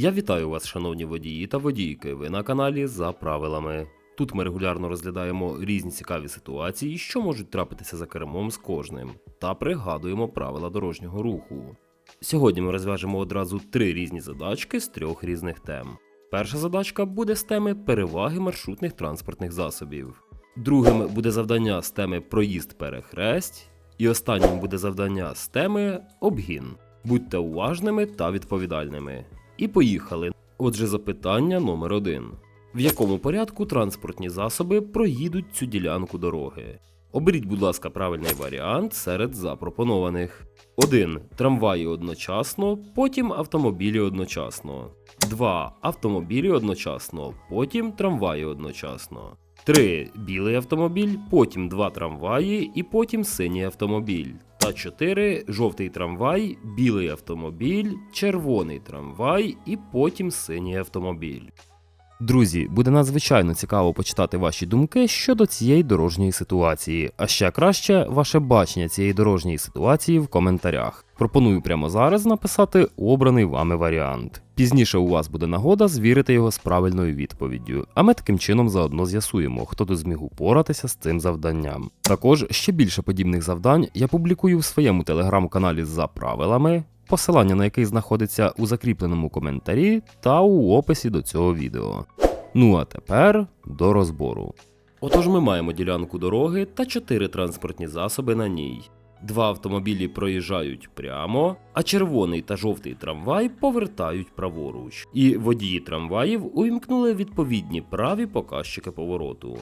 Я вітаю вас, шановні водії та водійки. Ви на каналі за правилами. Тут ми регулярно розглядаємо різні цікаві ситуації, що можуть трапитися за кермом з кожним, та пригадуємо правила дорожнього руху. Сьогодні ми розв'яжемо одразу три різні задачки з трьох різних тем. Перша задачка буде з теми переваги маршрутних транспортних засобів. Другим буде завдання з теми проїзд перехресть. І останнім буде завдання з теми обгін. Будьте уважними та відповідальними. І поїхали. Отже, запитання номер один: в якому порядку транспортні засоби проїдуть цю ділянку дороги? Оберіть, будь ласка, правильний варіант серед запропонованих. 1. Трамваї одночасно, потім автомобілі одночасно. 2. Автомобілі одночасно, потім трамваї одночасно. 3. Білий автомобіль, потім два трамваї і потім синій автомобіль. Та 4. Жовтий трамвай, білий автомобіль, червоний трамвай і потім синій автомобіль. Друзі, буде надзвичайно цікаво почитати ваші думки щодо цієї дорожньої ситуації, а ще краще ваше бачення цієї дорожньої ситуації в коментарях. Пропоную прямо зараз написати обраний вами варіант. Пізніше у вас буде нагода звірити його з правильною відповіддю, а ми таким чином заодно з'ясуємо, хто тут зміг упоратися з цим завданням. Також ще більше подібних завдань я публікую в своєму телеграм-каналі за правилами посилання на який знаходиться у закріпленому коментарі та у описі до цього відео. Ну а тепер до розбору. Отож, ми маємо ділянку дороги та чотири транспортні засоби на ній. Два автомобілі проїжджають прямо, а червоний та жовтий трамвай повертають праворуч. І водії трамваїв увімкнули відповідні праві показчики повороту.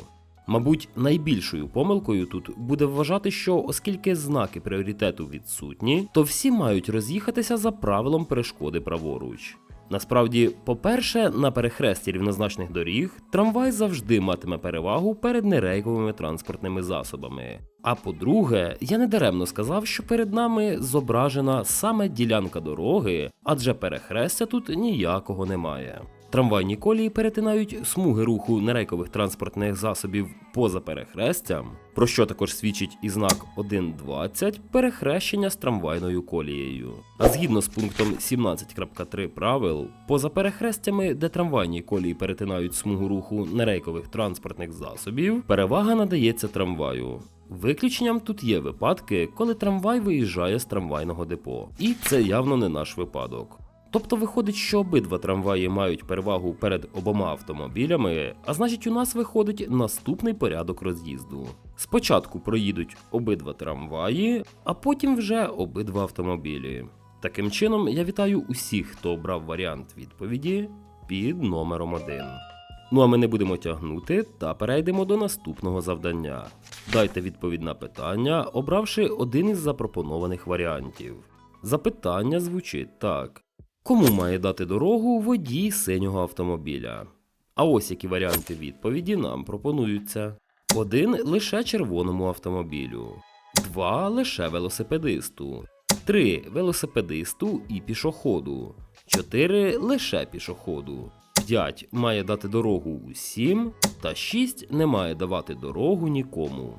Мабуть, найбільшою помилкою тут буде вважати, що оскільки знаки пріоритету відсутні, то всі мають роз'їхатися за правилом перешкоди праворуч. Насправді, по-перше, на перехресті рівнозначних доріг трамвай завжди матиме перевагу перед нерейковими транспортними засобами. А по-друге, я не даремно сказав, що перед нами зображена саме ділянка дороги, адже перехрестя тут ніякого немає. Трамвайні колії перетинають смуги руху нерейкових транспортних засобів поза перехрестям, про що також свідчить і знак 1.20 перехрещення з трамвайною колією. А згідно з пунктом 17.3 правил, поза перехрестями, де трамвайні колії перетинають смугу руху нерейкових транспортних засобів, перевага надається трамваю. Виключенням тут є випадки, коли трамвай виїжджає з трамвайного депо, і це явно не наш випадок. Тобто виходить, що обидва трамваї мають перевагу перед обома автомобілями, а значить у нас виходить наступний порядок роз'їзду. Спочатку проїдуть обидва трамваї, а потім вже обидва автомобілі. Таким чином, я вітаю усіх, хто обрав варіант відповіді під номером 1. Ну а ми не будемо тягнути та перейдемо до наступного завдання. Дайте відповідь на питання, обравши один із запропонованих варіантів. Запитання звучить так. Кому має дати дорогу водій синього автомобіля? А ось які варіанти відповіді нам пропонуються: один лише червоному автомобілю, два лише велосипедисту, три велосипедисту і пішоходу, чотири лише пішоходу, п'ять має дати дорогу усім, та шість не має давати дорогу нікому.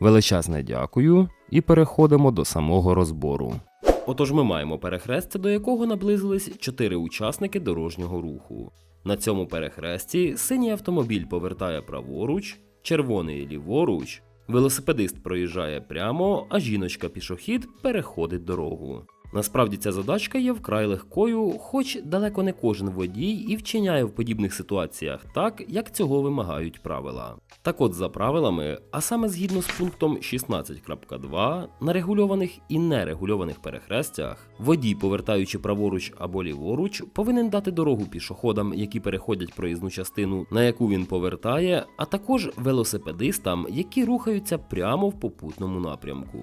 Величезне дякую і переходимо до самого розбору. Отож, ми маємо перехрестя, до якого наблизились чотири учасники дорожнього руху. На цьому перехресті синій автомобіль повертає праворуч, червоний ліворуч, велосипедист проїжджає прямо, а жіночка-пішохід переходить дорогу. Насправді ця задачка є вкрай легкою, хоч далеко не кожен водій і вчиняє в подібних ситуаціях так, як цього вимагають правила. Так от за правилами, а саме згідно з пунктом 16.2, на регульованих і нерегульованих перехрестях, водій, повертаючи праворуч або ліворуч, повинен дати дорогу пішоходам, які переходять проїзну частину, на яку він повертає, а також велосипедистам, які рухаються прямо в попутному напрямку.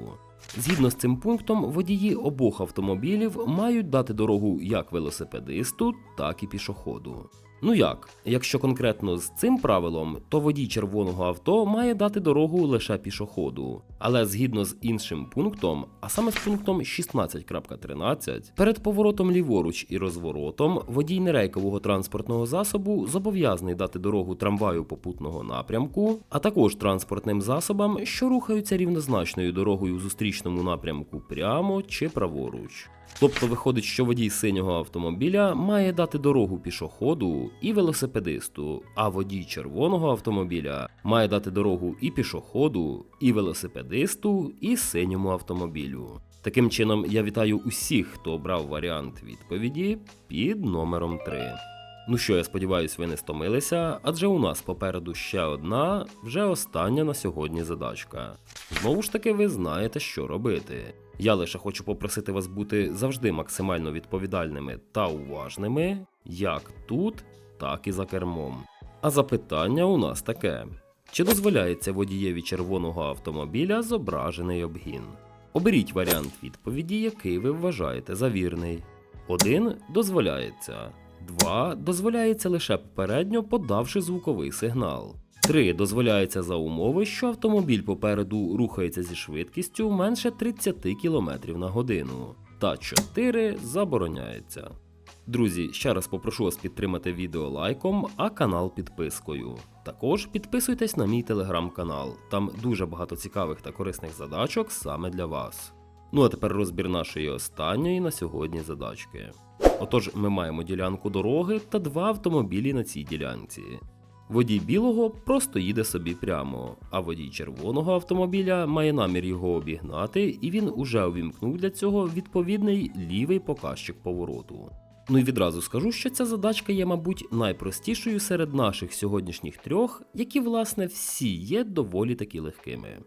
Згідно з цим пунктом, водії обох автомобілів мають дати дорогу як велосипедисту, так і пішоходу. Ну як, якщо конкретно з цим правилом, то водій червоного авто має дати дорогу лише пішоходу. Але згідно з іншим пунктом, а саме з пунктом 16.13, перед поворотом ліворуч і розворотом водій нерейкового транспортного засобу зобов'язаний дати дорогу трамваю попутного напрямку, а також транспортним засобам, що рухаються рівнозначною дорогою у зустрічному напрямку прямо чи праворуч. Тобто виходить, що водій синього автомобіля має дати дорогу пішоходу і велосипедисту, а водій червоного автомобіля має дати дорогу і пішоходу, і велосипедисту, і синьому автомобілю. Таким чином, я вітаю усіх, хто обрав варіант відповіді під номером 3. Ну що, я сподіваюся, ви не стомилися, адже у нас попереду ще одна, вже остання на сьогодні задачка. Знову ж таки, ви знаєте, що робити. Я лише хочу попросити вас бути завжди максимально відповідальними та уважними, як тут, так і за кермом. А запитання у нас таке: чи дозволяється водієві червоного автомобіля зображений обгін? Оберіть варіант відповіді, який ви вважаєте за вірний. 1 дозволяється. 2 дозволяється лише попередньо подавши звуковий сигнал. 3 дозволяється за умови, що автомобіль попереду рухається зі швидкістю менше 30 км на годину. Та 4 забороняється. Друзі, ще раз попрошу вас підтримати відео лайком, а канал підпискою. Також підписуйтесь на мій телеграм-канал, там дуже багато цікавих та корисних задачок саме для вас. Ну а тепер розбір нашої останньої на сьогодні задачки. Отож, ми маємо ділянку дороги та два автомобілі на цій ділянці. Водій білого просто їде собі прямо, а водій червоного автомобіля має намір його обігнати, і він уже увімкнув для цього відповідний лівий показчик повороту. Ну і відразу скажу, що ця задачка є, мабуть, найпростішою серед наших сьогоднішніх трьох, які, власне, всі є доволі таки легкими.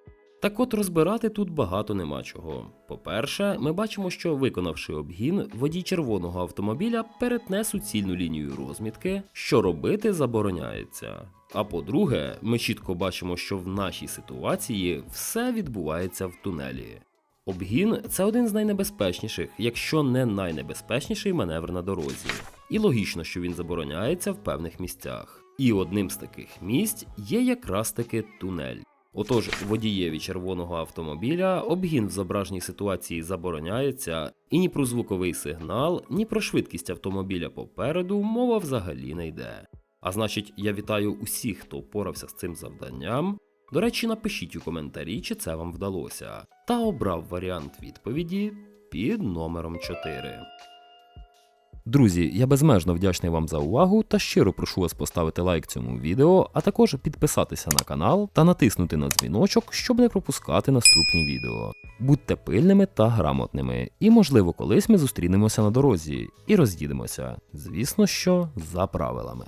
Так от розбирати тут багато нема чого. По-перше, ми бачимо, що виконавши обгін, водій червоного автомобіля перетне суцільну лінію розмітки, що робити забороняється. А по-друге, ми чітко бачимо, що в нашій ситуації все відбувається в тунелі. Обгін це один з найнебезпечніших, якщо не найнебезпечніший маневр на дорозі. І логічно, що він забороняється в певних місцях. І одним з таких місць є якраз таки тунель. Отож, водієві червоного автомобіля обгін в зображеній ситуації забороняється, і ні про звуковий сигнал, ні про швидкість автомобіля попереду мова взагалі не йде. А значить, я вітаю усіх, хто впорався з цим завданням. До речі, напишіть у коментарі, чи це вам вдалося, та обрав варіант відповіді під номером 4. Друзі, я безмежно вдячний вам за увагу та щиро прошу вас поставити лайк цьому відео, а також підписатися на канал та натиснути на дзвіночок, щоб не пропускати наступні відео. Будьте пильними та грамотними, і можливо колись ми зустрінемося на дорозі і роз'їдемося. Звісно, що за правилами.